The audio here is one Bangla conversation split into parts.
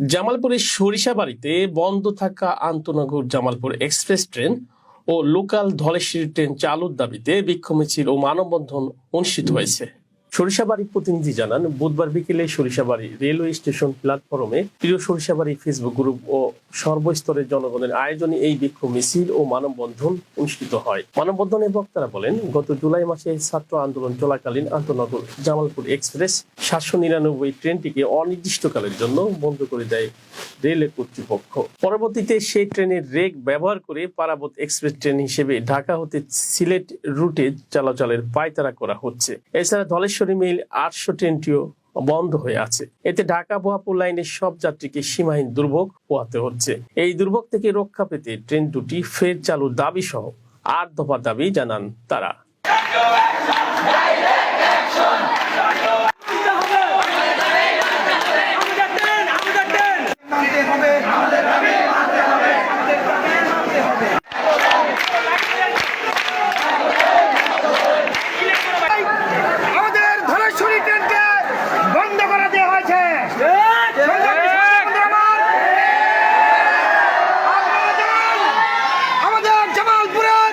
জামালপুরের সরিষাবাড়িতে বন্ধ থাকা আন্তনগর জামালপুর এক্সপ্রেস ট্রেন ও লোকাল ধলেশ্বরী ট্রেন চালুর দাবিতে বিক্ষোভ মিছিল ও মানববন্ধন অনুষ্ঠিত হয়েছে। সরিষাবাড়ি প্রতিনিধি জানান, বুধবার বিকেলে সরিষাবাড়ি রেলওয়ে স্টেশন প্ল্যাটফর্মে প্রিয় সরিষাবাড়ি ফেসবুক গ্রুপ ও সর্বস্তরের জনগণের আয়োজনে এই বিক্ষোভ মিছিল ও মানববন্ধন অনুষ্ঠিত হয়। মানববন্ধনে বক্তারা বলেন, গত জুলাই মাসে ছাত্র আন্দোলন চলাকালীন আন্তনগর জামালপুর এক্সপ্রেস সাতশো নিরানব্বই ট্রেনটিকে অনির্দিষ্টকালের জন্য বন্ধ করে দেয় রেলওয়ে কর্তৃপক্ষ। পরবর্তীতে সেই ট্রেনের রেক ব্যবহার করে পারাবত এক্সপ্রেস ট্রেন হিসেবে ঢাকা হতে সিলেট রুটে চলাচলের পায়তারা করা হচ্ছে। এছাড়া ধলেশ্বরী মেইল আটশো ট্রেনটিও বন্ধ হয়ে আছে। এতে ঢাকা বোয়াপুর লাইনের সব যাত্রীকে সীমাহীন দুর্ভোগ পোহাতে হচ্ছে। এই দুর্ভোগ থেকে রক্ষা পেতে ট্রেন দুটি ফের চালুর দাবি সহ আট দফা দাবি জানান তারা মানতে হবে আমাদের দাবি মানতে হবে আমাদের দাবি মানতে হবে আমাদের ধলেশ্বরী ট্রেনকে বন্ধ করে দেওয়া হয়েছে সংগ্রামী সাথী বন্ধুরা আমার, আমাদের- আমাদের জামালপুরের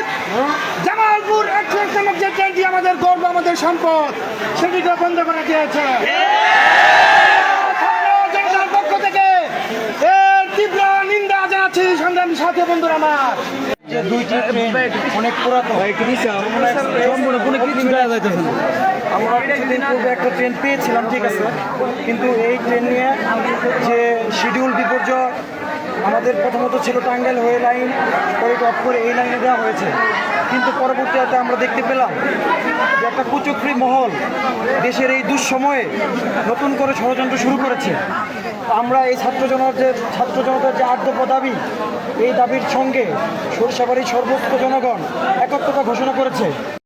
জামালপুর এক্সপ্রেস নামক যে ট্রেনটি আমাদের গর্ব আমাদের সম্পদ। সেটিকে বন্ধ করে দিয়েছে। জনতার পক্ষ থেকে এর তীব্র নিন্দা জানাচ্ছি সংগ্রামী সাথী বন্ধুরা আমার। অনেক পুরাতন না। আমরা একটা ট্রেন পেয়েছিলাম ঠিক আছে? কিন্তু এই ট্রেন নিয়ে যে শিডিউল আমাদের প্রথমত ছিল টাঙ্গাইল হয়ে লাইন, পরে টপ করে এই লাইনে দেওয়া হয়েছে। কিন্তু পরবর্তীতে আমরা দেখতে পেলাম যে একটা কুচক্রি মহল দেশের এই দুঃসময়ে নতুন করে ষড়যন্ত্র শুরু করেছে। আমরা এই ছাত্র জনতার যে, ছাত্র জনতার যে আর্দ্রপ দাবি, এই দাবির সঙ্গে সরিষাবাড়ির সর্বোচ্চ জনগণ একত্রতা ঘোষণা করেছে।